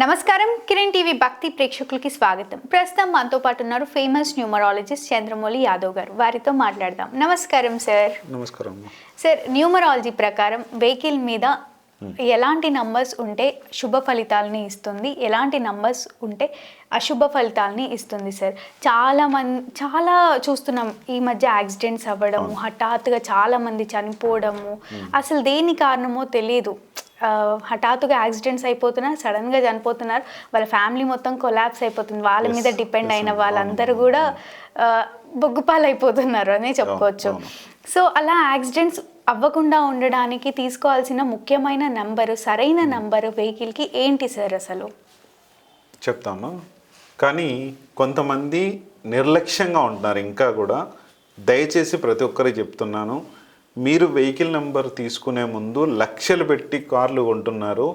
నమస్కారం. కిరణ్ టీవీ భక్తి ప్రేక్షకులకి స్వాగతం. ప్రస్తుతం మనతో పాటు ఉన్నారు ఫేమస్ న్యూమరాలజిస్ట్ చంద్రమౌళి యాదవ్ గారు. వారితో మాట్లాడదాం. నమస్కారం సార్. నమస్కారం సార్ న్యూమరాలజీ ప్రకారం వెహికల్ మీద ఎలాంటి నంబర్స్ ఉంటే శుభ ఫలితాలని ఇస్తుంది? ఎలాంటి నంబర్స్ ఉంటే అశుభ ఫలితాలని ఇస్తుంది సార్? చాలా మంది చాలా చూస్తున్నాం ఈ మధ్య యాక్సిడెంట్స్ అవ్వడము హఠాత్తుగా చాలా మంది చనిపోవడము. అసలు దేని కారణమో తెలియదు. హఠాత్తుగా యాక్సిడెంట్స్ అయిపోతున్నారు సడన్గా చనిపోతున్నారు వాళ్ళ ఫ్యామిలీ మొత్తం కొలాప్స్ అయిపోతుంది. వాళ్ళ మీద డిపెండ్ అయిన వాళ్ళందరూ కూడా ఆ, బొగ్గుపాలు అయిపోతున్నారు అనే చెప్పుకోవచ్చు సో అలా యాక్సిడెంట్స్ అవ్వకుండా ఉండడానికి తీసుకోవాల్సిన ముఖ్యమైన నంబరు సరైన నంబరు వెహికల్కి ఏంటి సార్ అసలు? చెప్తాను. కానీ కొంతమంది నిర్లక్ష్యంగా ఉంటున్నారు. ఇంకా కూడా దయచేసి ప్రతి ఒక్కరికి చెప్తున్నాను. మీరు వెహికల్ నెంబర్ తీసుకునే ముందు లక్షలు పెట్టి కార్లు కొంటున్నారు.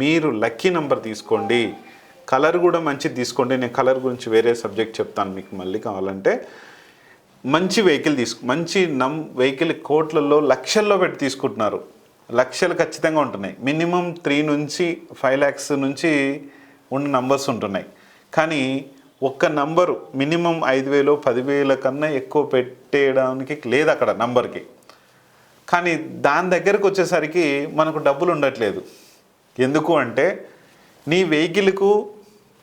మీరు లక్కీ నెంబర్ తీసుకోండి. కలర్ కూడా మంచిది తీసుకోండి. నేను కలర్ గురించి వేరే సబ్జెక్ట్ చెప్తాను మీకు మళ్ళీ కావాలంటే. మంచి వెహికల్ తీసుకు మంచి నమ్ వెహికల్ కోట్లలో లక్షల్లో పెట్టి తీసుకుంటున్నారు. లక్షలు ఖచ్చితంగా ఉంటున్నాయి. మినిమం త్రీ నుంచి ఫైవ్ ల్యాక్స్ నుంచి ఉన్న నంబర్స్ ఉంటున్నాయి. కానీ ఒక్క నంబరు మినిమం ఐదు వేలు పదివేల కన్నా ఎక్కువ పెట్టేయడానికి లేదు అక్కడ నంబర్కి. కానీ దాని దగ్గరకు వచ్చేసరికి మనకు డబ్బులు ఉండట్లేదు. ఎందుకు అంటే నీ వెహికల్కు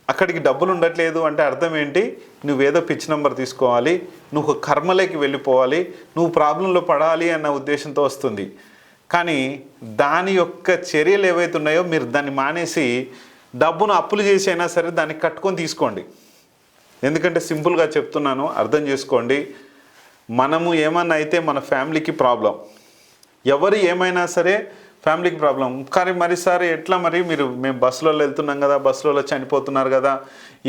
అక్కడికి డబ్బులు ఉండట్లేదు అంటే అర్థం ఏంటి? నువ్వేదో పిచ్ నెంబర్ తీసుకోవాలి నువ్వు కర్మలోకి వెళ్ళిపోవాలి నువ్వు ప్రాబ్లంలో పడాలి అన్న ఉద్దేశంతో వస్తుంది. కానీ దాని యొక్క చర్యలు ఏవైతే ఉన్నాయో మీరు దాన్ని మానేసి డబ్బును అప్పులు చేసి అయినా సరే దాన్ని కట్టుకొని తీసుకోండి. ఎందుకంటే సింపుల్గా చెప్తున్నాను అర్థం చేసుకోండి. మనము ఏమన్నా అయితే మన ఫ్యామిలీకి ప్రాబ్లం ఎవరు ఏమైనా సరే ఫ్యామిలీకి ప్రాబ్లం. కానీ మరి సార్ ఎట్లా మరి? మీరు మేము బస్సులో వెళ్తున్నాం కదా బస్సులో చనిపోతున్నారు కదా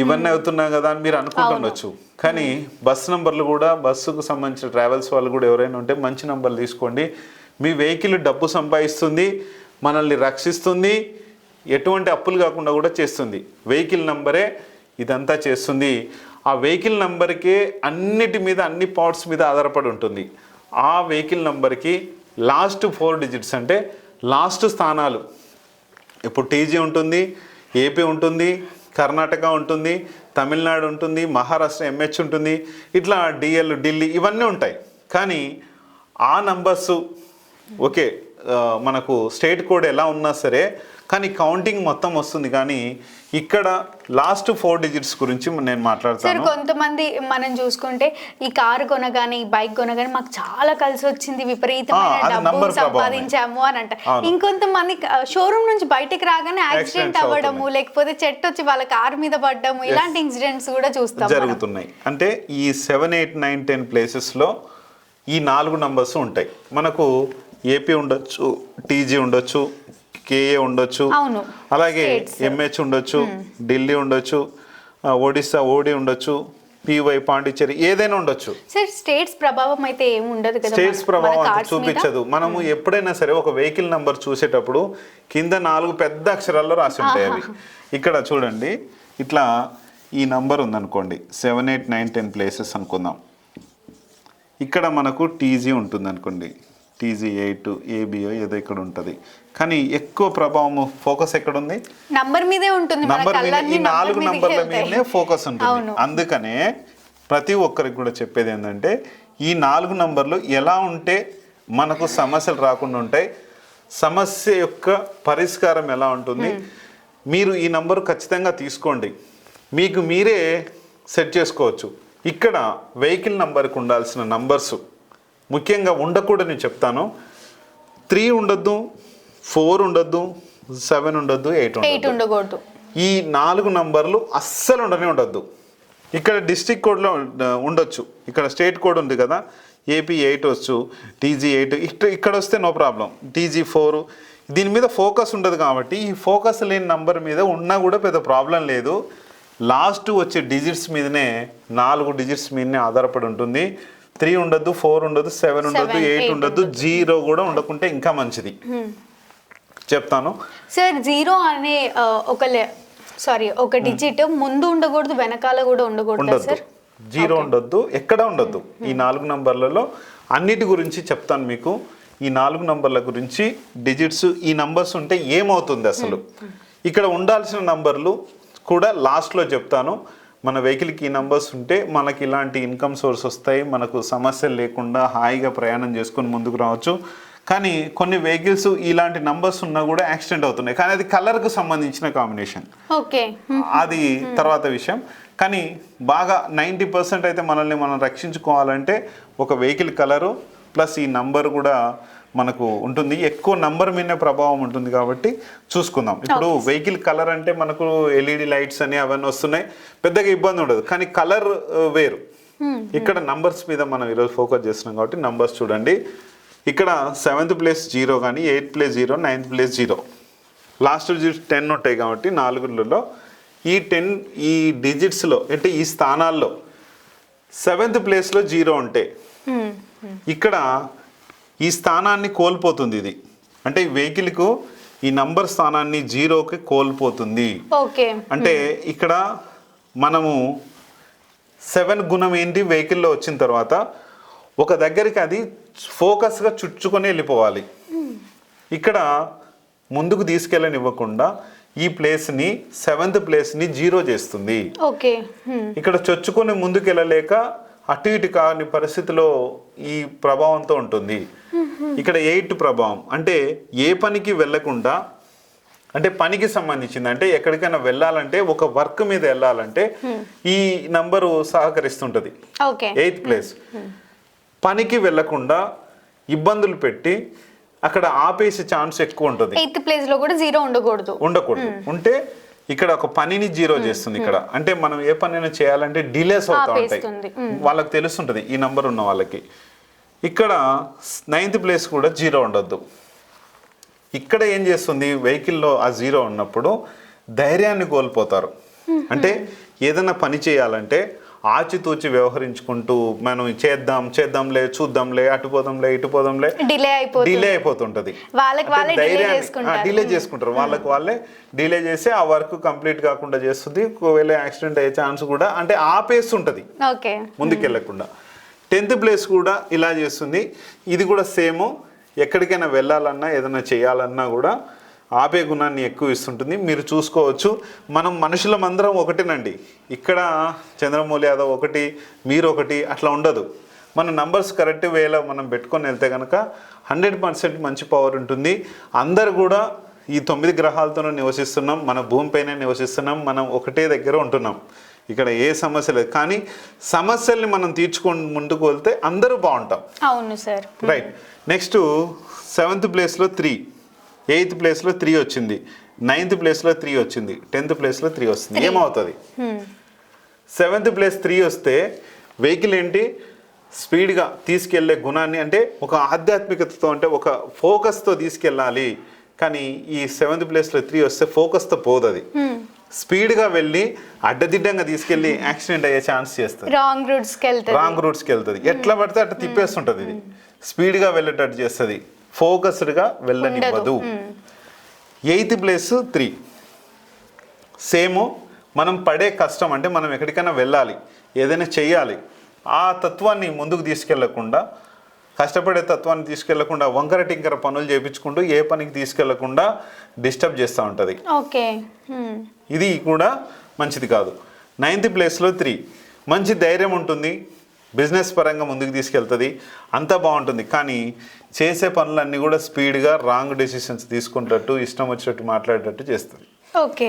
ఇవన్నీ అవుతున్నాం కదా అని మీరు అనుకుంటుండొచ్చు కానీ బస్ నంబర్లు కూడా బస్సుకు సంబంధించిన ట్రావెల్స్ వాళ్ళు కూడా ఎవరైనా ఉంటే మంచి నంబర్లు తీసుకోండి. మీ వెహికల్ డబ్బు సంపాదిస్తుంది మనల్ని రక్షిస్తుంది ఎటువంటి అప్పులు కాకుండా కూడా చేస్తుంది. వెహికల్ నంబరే ఇదంతా చేస్తుంది. ఆ వెహికల్ నంబర్కే అన్నిటి మీద అన్ని పార్ట్స్ మీద ఆధారపడి ఉంటుంది. ఆ వెహికల్ నంబర్కి లాస్ట్ ఫోర్ డిజిట్స్ అంటే లాస్ట్ స్థానాలు. ఇప్పుడు టీజీ ఉంటుంది ఏపీ ఉంటుంది కర్ణాటక ఉంటుంది తమిళనాడు ఉంటుంది మహారాష్ట్ర ఎంహెచ్ ఉంటుంది. ఇట్లా డిఎల్ ఢిల్లీ ఇవన్నీ ఉంటాయి. కానీ ఆ నంబర్స్ ఓకే మనకు స్టేట్ కోడ్ ఎలా ఉన్నా సరే కానీ కౌంటింగ్ మొత్తం వస్తుంది కానీ ఇక్కడ లాస్ట్ ఫోర్ డిజిట్స్ గురించి నేను మాట్లాడతాను కొంతమంది మనం చూసుకుంటే ఈ కారు కొనగానే ఈ బైక్ కొనగానే మాకు చాలా కలిసి వచ్చింది విపరీతమైన డబ్బు. సంపాదించాము అని అంట. ఇంకొంతమంది షోరూమ్ నుంచి బయటికి రాగానే యాక్సిడెంట్ అవ్వడము లేకపోతే చెట్టు వచ్చి వాళ్ళ కారు మీద పడ్డము ఇలాంటి ఇన్సిడెంట్స్ కూడా చూస్తాం. జరుగుతున్నాయి అంటే ఈ సెవెన్ ఎయిట్ నైన్ టెన్ ప్లేసెస్లో ఈ నాలుగు నంబర్స్ ఉంటాయి మనకు ఏపీ ఉండొచ్చు టీజీ ఉండొచ్చు కేఏ ఉండొచ్చు. అలాగే. ఎంహెచ్ ఉండొచ్చు ఢిల్లీ ఉండొచ్చు ఒడిస్సా ఓడి ఉండొచ్చు పివై పాండిచ్చేరి ఏదైనా ఉండొచ్చు. సార్ స్టేట్స్ ప్రభావం అయితే ఏమి ఉండదు కదా స్టేట్స్ ప్రభావం? చూపించదు. మనము ఎప్పుడైనా సరే ఒక వెహికల్ నంబర్ చూసేటప్పుడు కింద నాలుగు పెద్ద అక్షరాల్లో రాసి ఉంటాయి అవి. ఇక్కడ చూడండి ఇట్లా ఈ నంబర్ ఉందనుకోండి seven eight nine ten places అనుకుందాం. ఇక్కడ మనకు టీజీ ఉంటుంది అనుకోండి టీజీ ఎయిట్ ఏబిఓ ఏదో ఇక్కడ ఉంటుంది. కానీ ఎక్కువ ప్రభావం ఫోకస్ ఎక్కడ ఉంది నంబర్ మీదే ఉంటుంది. నంబర్ ఈ నాలుగు నంబర్ల. మీదనే ఫోకస్ ఉంటుంది. అందుకనే ప్రతి ఒక్కరికి కూడా చెప్పేది ఏంటంటే ఈ నాలుగు నంబర్లు ఎలా ఉంటే మనకు సమస్యలు రాకుండా ఉంటాయి సమస్య యొక్క పరిష్కారం ఎలా ఉంటుంది మీరు ఈ నంబర్ ఖచ్చితంగా తీసుకోండి. మీకు మీరే సెట్ చేసుకోవచ్చు. ఇక్కడ వెహికల్ నంబర్కి ఉండాల్సిన నంబర్స్ ముఖ్యంగా ఉండకూడదని చెప్తాను. త్రీ ఉండొద్దు ఫోర్ ఉండొద్దు సెవెన్ ఉండొద్దు ఎయిట్ ఎయిట్ ఉండకూడదు. ఈ నాలుగు నంబర్లు అస్సలు ఉండనే ఉండొద్దు. ఇక్కడ డిస్టిక్ కోడ్లో ఉండొచ్చు. ఇక్కడ స్టేట్ కోడ్ ఉంది కదా ఏపీ ఎయిట్ వచ్చు టీజీ ఎయిట్ ఇక్కడ ఇక్కడ వస్తే నో ప్రాబ్లం. టీజీ ఫోర్ దీని మీద ఫోకస్ ఉండదు కాబట్టి ఈ ఫోకస్ లేని నంబర్ మీద ఉన్నా కూడా పెద్ద ప్రాబ్లం లేదు. లాస్ట్ వచ్చే డిజిట్స్ మీదనే నాలుగు డిజిట్స్ మీదనే ఆధారపడి ఉంటుంది. త్రీ ఉండొద్దు ఫోర్ ఉండదు సెవెన్ Seven, ఎయిట్ ఉండొద్దు జీరో కూడా ఉండకుంటే ఇంకా మంచిది. చెప్తాను. సార్ జీరో అనే ఒక సారీ ఒక డిజిట్ ముందు ఉండకూడదు వెనకాల కూడా ఉండకూడదు సార్? జీరో ఉండొద్దు ఎక్కడ ఉండొద్దు. ఈ నాలుగు నంబర్లలో అన్నిటి గురించి చెప్తాను మీకు. ఈ నాలుగు నంబర్ల గురించి డిజిట్స్ ఈ నంబర్స్ ఉంటే ఏమవుతుంది అసలు? ఇక్కడ ఉండాల్సిన నంబర్లు కూడా లాస్ట్లో చెప్తాను. మన వెహికల్కి ఈ నంబర్స్ ఉంటే మనకి ఇలాంటి ఇన్కమ్ సోర్స్ వస్తాయి మనకు సమస్యలు లేకుండా హాయిగా ప్రయాణం చేసుకొని ముందుకు రావచ్చు. కానీ కొన్ని వెహికల్స్ ఇలాంటి నంబర్స్ ఉన్నా కూడా యాక్సిడెంట్ అవుతున్నాయి. కానీ అది కలర్కు సంబంధించిన కాంబినేషన్. ఓకే. అది తర్వాత విషయం. కానీ బాగా నైంటీ పర్సెంట్ అయితే మనల్ని మనం రక్షించుకోవాలంటే ఒక వెహికల్ కలరు ప్లస్ ఈ నంబర్ కూడా మనకు ఉంటుంది. ఎక్కువ నంబర్ మీదనే ప్రభావం ఉంటుంది కాబట్టి చూసుకుందాం. ఇప్పుడు వెహికల్ కలర్ అంటే మనకు ఎల్ఈడి లైట్స్ అని అవన్నీ వస్తున్నాయి. పెద్దగా ఇబ్బంది ఉండదు. కానీ కలర్ వేరు. ఇక్కడ నంబర్స్ మీద మనం ఈరోజు ఫోకస్ చేస్తున్నాం కాబట్టి నంబర్స్ చూడండి. ఇక్కడ సెవెంత్ ప్లేస్ జీరో కానీ eighth place zero ninth place zero last ten ఉంటాయి కాబట్టి నాలుగులలో ఈ టెన్ ఈ డిజిట్స్లో అంటే ఈ స్థానాల్లో సెవెంత్ ప్లేస్లో జీరో ఉంటే ఇక్కడ ఈ స్థానాన్ని కోల్పోతుంది ఇది. అంటే ఈ వెహికల్కు ఈ నంబర్ స్థానాన్ని జీరోకి కోల్పోతుంది. ఓకే. అంటే ఇక్కడ మనము సెవెన్ గుణం ఏంటి వెహికల్లో వచ్చిన తర్వాత ఒక దగ్గరికి అది ఫోకస్గా చుట్టుకొని వెళ్ళిపోవాలి. ఇక్కడ ముందుకు తీసుకెళ్ళనివ్వకుండా ఈ ప్లేస్ని సెవెంత్ ప్లేస్ని జీరో చేస్తుంది. ఓకే. ఇక్కడ చొచ్చుకొని ముందుకు వెళ్ళలేక అటు ఇటు కాని పరిస్థితిలో ఈ ప్రభావంతో ఉంటుంది. ఇక్కడ ఎయిట్ ప్రభావం. అంటే ఏ పనికి వెళ్ళకుండా అంటే పనికి సంబంధించింది అంటే ఎక్కడికైనా వెళ్ళాలంటే ఒక వర్క్ మీద వెళ్ళాలంటే ఈ నంబరు సహకరిస్తుంటది. Eighth place. పనికి వెళ్ళకుండా ఇబ్బందులు పెట్టి అక్కడ ఆపేసే ఛాన్స్ ఎక్కువ ఉంటుంది. ఎయిత్ ప్లేస్లో కూడా జీరో ఉండకూడదు. ఉండకూడదు. ఉంటే ఇక్కడ ఒక పనిని జీరో చేస్తుంది ఇక్కడ. అంటే మనం ఏ పనైనా చేయాలంటే డిలేస్ అవుతా. ఉంటాయి. వాళ్ళకి తెలుస్తుంటది ఈ నంబర్ ఉన్న వాళ్ళకి. ఇక్కడ నైన్త్ ప్లేస్ కూడా జీరో ఉండొద్దు. ఇక్కడ ఏం చేస్తుంది? వెహికల్లో ఆ జీరో ఉన్నప్పుడు ధైర్యాన్ని కోల్పోతారు. అంటే ఏదైనా పని చేయాలంటే ఆచితూచి వ్యవహరించుకుంటూ మనం చేద్దాం చేద్దాంలే చూద్దాంలే అటు పోదాంలే ఇటు పోదాంలే డిలే అయిపోతుంది. డిలే అయిపోతుంటది. వాళ్ళకి వాళ్ళే. డిలే చేసుకుంటారు. వాళ్ళకి వాళ్ళే డిలే చేసి ఆ వర్క్ కంప్లీట్ కాకుండా చేస్తుంది. ఒకవేళ యాక్సిడెంట్ అయ్యే ఛాన్స్ కూడా అంటే ఆపేస్తుంటది ఓకే. ముందుకెళ్ళకుండా. టెన్త్ ప్లేస్ కూడా ఇలా చేస్తుంది. ఇది కూడా సేమ్. ఎక్కడికైనా వెళ్ళాలన్నా ఏదైనా చేయాలన్నా కూడా ఆపే గుణాన్ని ఎక్కువ ఇస్తుంటుంది. మీరు చూసుకోవచ్చు. మనం మనుషులం అందరం ఒకటేనండి. ఇక్కడ చంద్రమౌళి యాదవ్ ఒకటి మీరు ఒకటి అట్లా ఉండదు. మన నంబర్స్ కరెక్ట్ వేలో మనం పెట్టుకొని వెళ్తే కనుక హండ్రెడ్ పర్సెంట్ మంచి పవర్ ఉంటుంది. అందరు కూడా ఈ తొమ్మిది గ్రహాలతోనే నివసిస్తున్నాం. మన భూమిపైనే నివసిస్తున్నాం. మనం ఒకటే దగ్గర ఉంటున్నాం. ఇక్కడ ఏ సమస్య లేదు. కానీ సమస్యల్ని మనం తీర్చుకొని ముందుకు వెళ్తే అందరూ బాగుంటాం. అవును సార్. రైట్ నెక్స్ట్ సెవెంత్ ప్లేస్లో త్రీ ఎయిత్ ప్లేస్లో త్రీ వచ్చింది. నైన్త్ ప్లేస్లో త్రీ వచ్చింది. టెన్త్ ప్లేస్లో త్రీ వస్తుంది. ఏమవుతుంది? సెవెంత్ ప్లేస్ త్రీ వస్తే వెహికల్ ఏంటి? స్పీడ్గా తీసుకెళ్ళే గుణాన్ని అంటే ఒక ఆధ్యాత్మికతతో అంటే ఒక ఫోకస్తో తీసుకెళ్ళాలి. కానీ ఈ సెవెంత్ ప్లేస్లో త్రీ వస్తే ఫోకస్తో పోదు అది స్పీడ్గా వెళ్ళి అడ్డదిడ్డంగా తీసుకెళ్ళి యాక్సిడెంట్ అయ్యే ఛాన్స్ చేస్తుంది. రాంగ్ రూట్స్కి వెళ్తుంది. రాంగ్ రూట్స్కి వెళ్తుంది. ఎట్లా పడితే అట్లా తిప్పేస్తుంటుంది ఇది. స్పీడ్గా వెళ్ళేటట్టు చేస్తుంది. ఫోకస్డ్గా వెళ్ళనివ్వదు. Eighth place three. సేమ్ మనం పడే కష్టం అంటే మనం ఎక్కడికైనా వెళ్ళాలి ఏదైనా చెయ్యాలి. ఆ తత్వాన్ని ముందుకు తీసుకెళ్ళకుండా కష్టపడే తత్వాన్ని తీసుకెళ్ళకుండా వంకర టింకర పనులు చేయించుకుంటూ ఏ పనికి తీసుకెళ్ళకుండా డిస్టర్బ్ చేస్తూ ఉంటుంది. ఓకే. ఇది కూడా మంచిది కాదు. నైన్త్ ప్లేస్లో త్రీ. మంచి ధైర్యం ఉంటుంది. బిజినెస్ పరంగా ముందుకు తీసుకెళ్తుంది. అంతా బాగుంటుంది. కానీ చేసే పనులన్నీ కూడా స్పీడ్గా రాంగ్ డెసిషన్స్ తీసుకునేటట్టు ఇష్టం వచ్చినట్టు మాట్లాడేటట్టు చేస్తుంది. ఓకే.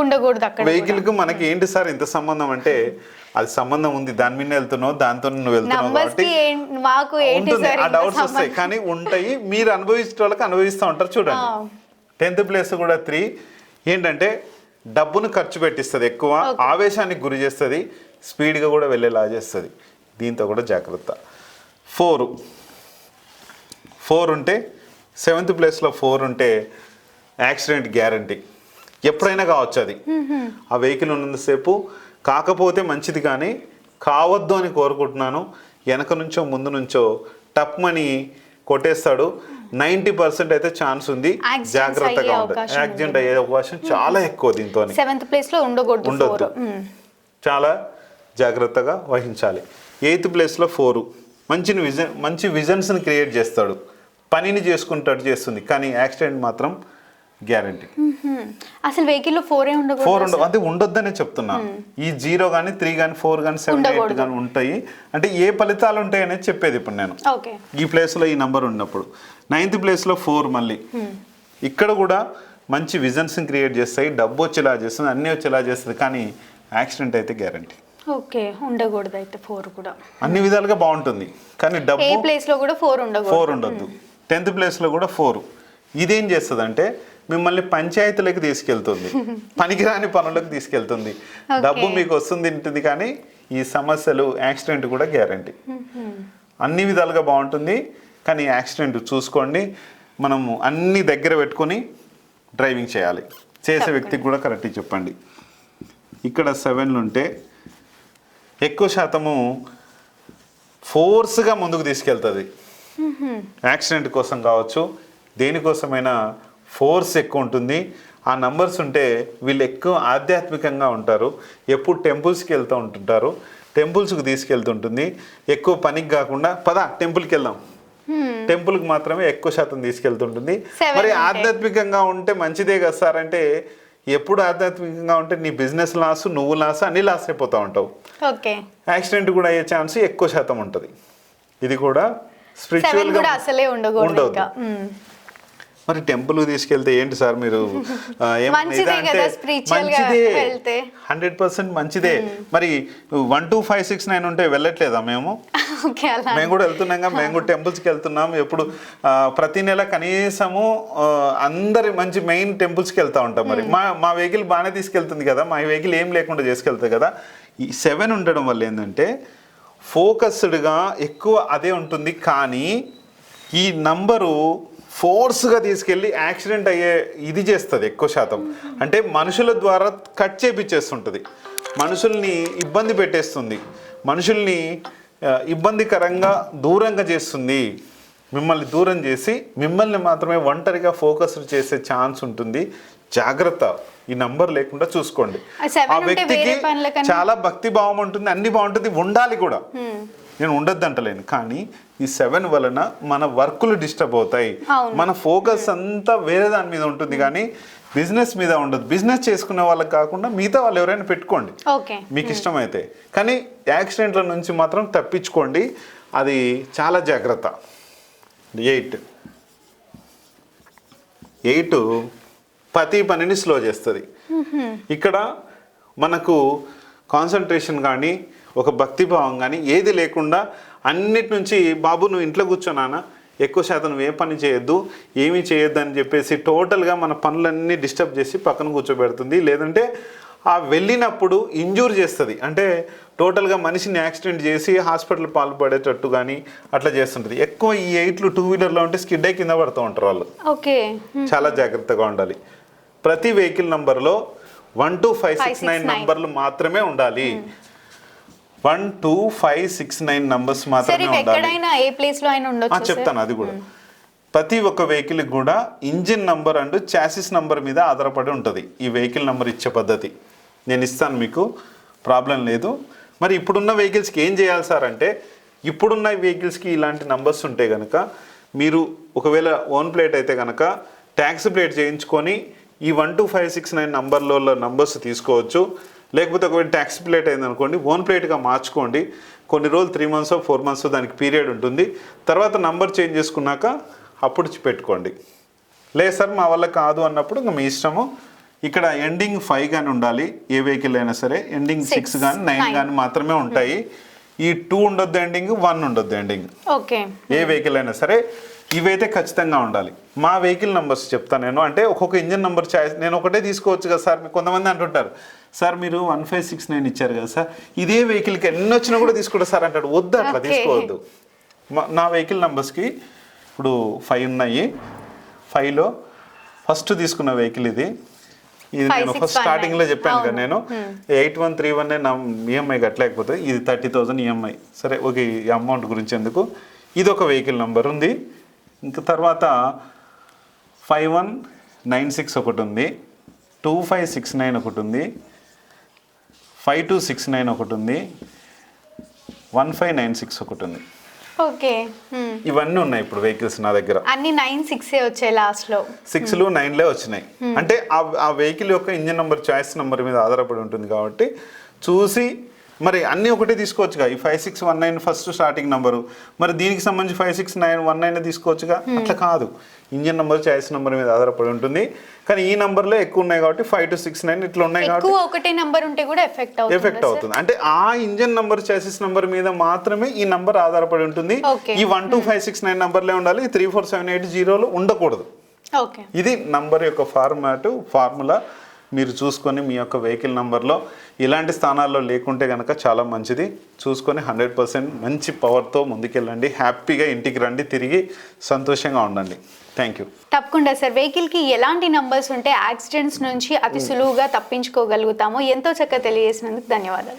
ఉండకూడదు అక్కడ వెహికల్కి మనకి ఏంటి సార్ ఇంత సంబంధం అంటే అది సంబంధం ఉంది. దాని మీద వెళ్తున్నావు దాంతో నువ్వు వెళ్తున్నావు కాబట్టి మాకు ఆ డౌట్స్ వస్తాయి? కానీ ఉంటాయి. మీరు అనుభవించే వాళ్ళకి అనుభవిస్తూ ఉంటారు చూడండి. టెన్త్ ప్లేస్ కూడా త్రీ. ఏంటంటే డబ్బును ఖర్చు పెట్టిస్తుంది ఎక్కువ. ఆవేశానికి గురి చేస్తుంది. స్పీడ్గా కూడా వెళ్ళేలా చేస్తుంది. దీంతో కూడా జాగ్రత్త. ఫోర్. ఫోర్ ఉంటే సెవెంత్ ప్లేస్లో ఫోర్ ఉంటే యాక్సిడెంట్ గ్యారంటీ. ఎప్పుడైనా కావచ్చు అది. ఆ వెహికల్ ఉన్నంతసేపు కాకపోతే మంచిది కానీ కావద్దు అని కోరుకుంటున్నాను. వెనక నుంచో ముందు నుంచో టప్మని కొట్టేస్తాడు. నైంటీ పర్సెంట్ అయితే ఛాన్స్ ఉంది. జాగ్రత్తగా ఉంటుంది అవకాశం యాక్సిడెంట్ అయ్యే అవకాశం చాలా ఎక్కువ దీంతో సెవెంత్ ప్లేస్లో ఉండకూడదు ఉండొద్దు. చాలా జాగ్రత్తగా వహించాలి. ఎయిత్ ప్లేస్లో ఫోరు. మంచి విజన్ మంచి విజన్స్ని క్రియేట్ చేస్తాడు. పనిని చేసుకుంటాడు చేస్తుంది. కానీ యాక్సిడెంట్ మాత్రం గ్యారంటీ. అసలు వెహికల్లో ఫోరే ఉండకూడదు ఫోర్ ఉండవు అది ఉండొద్దనే చెప్తున్నా. ఈ జీరో కానీ త్రీ కానీ ఫోర్ కానీ సెవెన్ ఎయిట్. కానీ ఉంటాయి. అంటే ఏ ఫలితాలు ఉంటాయి అనేది చెప్పేది ఇప్పుడు నేను. ఈ ప్లేస్లో ఈ నంబర్ ఉన్నప్పుడు. నైన్త్ ప్లేస్లో ఫోర్ మళ్ళీ. ఇక్కడ కూడా మంచి విజన్స్ని క్రియేట్ చేస్తాయి. డబ్బు వచ్చేలా చేస్తుంది అన్నీ వచ్చేలా చేస్తుంది. కానీ యాక్సిడెంట్ అయితే గ్యారంటీ. ఓకే ఉండకూడదు అయితే ఫోర్ కూడా. అన్ని విధాలుగా బాగుంటుంది. కానీ ఏ డబ్బు ప్లేస్లో కూడా ఫోర్ ఉండకూడదు. ఫోర్ ఉండొద్దు. టెన్త్ ప్లేస్లో కూడా ఫోర్. ఇదేం చేస్తుంది అంటే మిమ్మల్ని పంచాయతీలకు తీసుకెళ్తుంది. పనికిరాని పనులకు తీసుకెళ్తుంది. డబ్బు మీకు వస్తుంది ఉంటుంది కానీ ఈ సమస్యలు యాక్సిడెంట్ కూడా గ్యారంటీ. అన్ని విధాలుగా బాగుంటుంది. కానీ యాక్సిడెంట్ చూసుకోండి. మనము అన్ని దగ్గర పెట్టుకొని డ్రైవింగ్ చేయాలి. చేసే వ్యక్తికి కూడా కరెక్ట్గా చెప్పండి. ఇక్కడ సెవెన్లు ఉంటే ఎక్కువ శాతము ఫోర్స్గా ముందుకు తీసుకెళ్తుంది. యాక్సిడెంట్ కోసం కావచ్చు దేనికోసమైనా ఫోర్స్ ఎక్కువ ఉంటుంది. ఆ నంబర్స్ ఉంటే వీళ్ళు ఎక్కువ ఆధ్యాత్మికంగా ఉంటారు. ఎప్పుడు టెంపుల్స్కి వెళ్తూ ఉంటుంటారు. టెంపుల్స్కి తీసుకెళ్తుంటుంది. ఎక్కువ పనికి కాకుండా పద టెంపుల్కి వెళ్దాం. టెంపుల్కి మాత్రమే ఎక్కువ శాతం తీసుకెళ్తుంటుంది. మరి. ఆధ్యాత్మికంగా ఉంటే మంచిదే కదా సార్? అంటే ఎప్పుడు ఆధ్యాత్మికంగా ఉంటే నీ బిజినెస్ లాస్ నువ్వు లాస్ అన్ని లాస్ అయిపోతూ ఉంటావు. యాక్సిడెంట్ కూడా అయ్యే ఛాన్స్ ఎక్కువ శాతం ఉంటుంది. ఇది కూడా స్పిరిచువల్ కూడా అసలే ఉండకూడదు ఉండవద్దు. ఇంకా మ్మ్. మరి టెంపుల్ తీసుకెళ్తే ఏంటి సార్ మీరు? మంచిదే. హండ్రెడ్ పర్సెంట్ మంచిదే. మరి one two five six nine ఉంటే వెళ్ళట్లేదా మేము? మేము కూడా వెళ్తున్నాం మేము కూడా టెంపుల్స్కి వెళ్తున్నాం. ఎప్పుడు ప్రతి నెల కనీసము అందరి మంచి మెయిన్ టెంపుల్స్కి వెళ్తా ఉంటాం మరి. మా మా వెహికల్ బాగానే తీసుకెళ్తుంది కదా మా వెహికల్ ఏం లేకుండా చేసుకెళ్తుంది కదా. ఈ సెవెన్ ఉండడం వల్ల ఏంటంటే ఫోకస్డ్గా ఎక్కువ అదే ఉంటుంది. కానీ ఈ నంబరు ఫోర్స్గా తీసుకెళ్ళి యాక్సిడెంట్ అయ్యే ఇది చేస్తుంది ఎక్కువ శాతం. అంటే మనుషుల ద్వారా కట్ చేపించేస్తుంటుంది మనుషుల్ని ఇబ్బంది పెట్టేస్తుంది. మనుషుల్ని ఇబ్బందికరంగా దూరంగా చేస్తుంది. మిమ్మల్ని దూరం చేసి మిమ్మల్ని మాత్రమే ఒంటరిగా ఫోకస్ చేసే ఛాన్స్ ఉంటుంది. జాగ్రత్త. ఈ నంబర్ లేకుండా చూసుకోండి. ఆ వ్యక్తికి చాలా భక్తి భావం ఉంటుంది అన్ని బాగుంటుంది ఉండాలి కూడా. నేను ఉండొద్దు అంటలేను కానీ ఈ సెవెన్ వలన మన వర్కులు డిస్టర్బ్ అవుతాయి. మన ఫోకస్ అంతా వేరే దాని మీద ఉంటుంది. కానీ బిజినెస్ మీద ఉండదు. బిజినెస్ చేసుకునే వాళ్ళకి కాకుండా మిగతా వాళ్ళు ఎవరైనా పెట్టుకోండి. మీకు ఇష్టమైతే. కానీ యాక్సిడెంట్ల నుంచి మాత్రం తప్పించుకోండి. అది చాలా జాగ్రత్త. ఎయిట్. ఎయిట్ ప్రతి పనిని స్లో చేస్తుంది. ఇక్కడ మనకు కాన్సన్ట్రేషన్ కానీ ఒక భక్తిభావం కానీ ఏది లేకుండా అన్నిటి నుంచి బాబు నువ్వు ఇంట్లో కూర్చోనానా ఎక్కువ శాతం నువ్వు ఏ పని చేయొద్దు ఏమీ చేయొద్దు అని చెప్పేసి టోటల్గా మన పనులన్నీ డిస్టర్బ్ చేసి పక్కన కూర్చోబెడుతుంది. లేదంటే ఆ వెళ్ళినప్పుడు ఇంజూర్ చేస్తుంది. అంటే టోటల్గా మనిషిని యాక్సిడెంట్ చేసి హాస్పిటల్ పాల్పడేటట్టు కానీ అట్లా చేస్తుంటుంది. ఎక్కువ ఈ ఎయిట్లు టూ వీలర్లో ఉంటే స్కిడ్ అయి కింద పడుతూ ఉంటారు వాళ్ళు. ఓకే. చాలా జాగ్రత్తగా ఉండాలి. ప్రతి వెహికల్ నంబర్లో one two five six nine 569 నంబర్లు మాత్రమే ఉండాలి. One two five six nine numbers మాత్రమే ఉండాలి. ఎక్కడైనా ఏ ప్లేస్లో అయినా ఆ, ఉండొచ్చు సార్. చెప్తాను అది కూడా. ప్రతి ఒక్క వెహికల్ కూడా engine number and chassis number మీద ఆధారపడి ఉంటుంది ఈ వెహికల్ నంబర్ ఇచ్చే పద్ధతి. నేను ఇస్తాను మీకు ప్రాబ్లం లేదు. మరి ఇప్పుడున్న వెహికల్స్కి ఏం చేయాలి సార్ అంటే ఇప్పుడున్న వెహికల్స్కి ఇలాంటి నంబర్స్ ఉంటే కనుక మీరు ఒకవేళ ఓన్ ప్లేట్ అయితే కనుక ట్యాక్స్ ప్లేట్ చేయించుకొని ఈ one two five six nine నంబర్లో నంబర్స్ తీసుకోవచ్చు. లేకపోతే ఒకవేళ ట్యాక్స్ ప్లేట్ అయింది అనుకోండి ఓన్ ప్లేట్గా మార్చుకోండి. కొన్ని రోజులు త్రీ మంత్స్ ఫోర్ మంత్స్ దానికి పీరియడ్ ఉంటుంది. తర్వాత నంబర్ చేంజ్ చేసుకున్నాక అప్పుడు పెట్టుకోండి. లేదు సార్ మా వల్ల కాదు అన్నప్పుడు ఇంకా మీ ఇష్టము. ఇక్కడ ఎండింగ్ ఫైవ్ కానీ ఉండాలి ఏ వెహికల్ అయినా సరే. ఎండింగ్ సిక్స్ కానీ నైన్. కానీ మాత్రమే ఉంటాయి. ఈ టూ ఉండొద్దు ఎండింగ్ వన్ ఉండొద్దు ఎండింగ్ ఓకే ఏ వెహికల్ అయినా సరే ఇవైతే ఖచ్చితంగా ఉండాలి. మా వెహికల్ నెంబర్స్ చెప్తాను నేను. అంటే ఒక్కొక్క ఇంజిన్ నెంబర్ చాయిస్ నేను ఒకటే తీసుకోవచ్చు కదా సార్ మీకు కొంతమంది అంటుంటారు. సార్ మీరు వన్ ఫైవ్ సిక్స్ నైన్ ఇచ్చారు కదా సార్ ఇదే వెహికల్కి ఎన్ని వచ్చినా కూడా తీసుకుంటా సార్ అంటాడు. వద్దు అట్లా. తీసుకోవద్దు. నా వెహికల్ నెంబర్స్కి ఇప్పుడు ఫైవ్ ఉన్నాయి. ఫైవ్లో ఫస్ట్ తీసుకున్న వెహికల్ ఇది. ఇది నేను ఫస్ట్ స్టార్టింగ్లో. చెప్పాను కదా. నేను. ఎయిట్ వన్ త్రీ వన్ నా ఈఎంఐ కట్టలేకపోతే ఇది థర్టీ థౌజండ్ ఈఎంఐ సరే ఓకే ఈ అమౌంట్ గురించి ఎందుకు? ఇది ఒక వెహికల్ నెంబర్ ఉంది. ఇంకా తర్వాత ఫైవ్ వన్ నైన్ సిక్స్ ఒకటి ఉంది. టూ ఫైవ్ సిక్స్ నైన్ ఒకటి ఉంది. ఫైవ్ టూ సిక్స్ నైన్ ఒకటి ఉంది వన్ ఫైవ్ నైన్ సిక్స్ ఒకటి ఉంది ఓకే. ఇవన్నీ ఉన్నాయి ఇప్పుడు వెహికల్స్ నా దగ్గర. అన్ని నైన్ సిక్స్ వచ్చాయి లాస్ట్లో. సిక్స్లు నైన్లే వచ్చినాయి. అంటే ఆ వెహికల్ యొక్క ఇంజిన్ నెంబర్ చాయిస్ నెంబర్ మీద ఆధారపడి ఉంటుంది కాబట్టి చూసి మరి అన్నీ ఒకటే తీసుకోవచ్చుగా. ఈ five six one nine first starting number మరి దీనికి సంబంధించి five six nine one nine తీసుకోవచ్చుగా? అట్లా కాదు. ఇంజిన్ నెంబర్ చాయిస్ నెంబర్ మీద ఆధారపడి ఉంటుంది. కానీ ఈ నెంబర్లో ఎక్కువ ఉన్నాయి కాబట్టి ఫైవ్ టు సిక్స్ నైన్ ఇట్లా ఉన్నాయి కాబట్టి ఒకటే నంబర్ ఉంటే కూడా ఎఫెక్ట్ అవుతుంది ఎఫెక్ట్ అవుతుంది. అంటే ఆ ఇంజన్ నంబర్ చాసిస్ నంబర్ మీద మాత్రమే ఈ నంబర్ ఆధారపడి ఉంటుంది. ఈ one two five six nine నంబర్లే ఉండాలి. త్రీ ఫోర్ సెవెన్ ఎయిట్ జీరోలు ఉండకూడదు. ఇది నంబర్ యొక్క ఫార్మాట్ ఫార్ములా మీరు చూసుకొని మీ యొక్క వెహికల్ నంబర్లో ఇలాంటి స్థానాల్లో లేకుంటే కనుక చాలా మంచిది. చూసుకొని హండ్రెడ్ పర్సెంట్ మంచి పవర్తో ముందుకెళ్ళండి. హ్యాపీగా ఇంటికి రండి తిరిగి సంతోషంగా ఉండండి. Thank you. తప్పకుండా సార్. వెహికల్కి ఎలాంటి నంబర్స్ ఉంటే యాక్సిడెంట్స్ నుంచి అతి సులువుగా తప్పించుకోగలుగుతామో. ఎంతో చక్కగా తెలియజేసినందుకు ధన్యవాదాలు.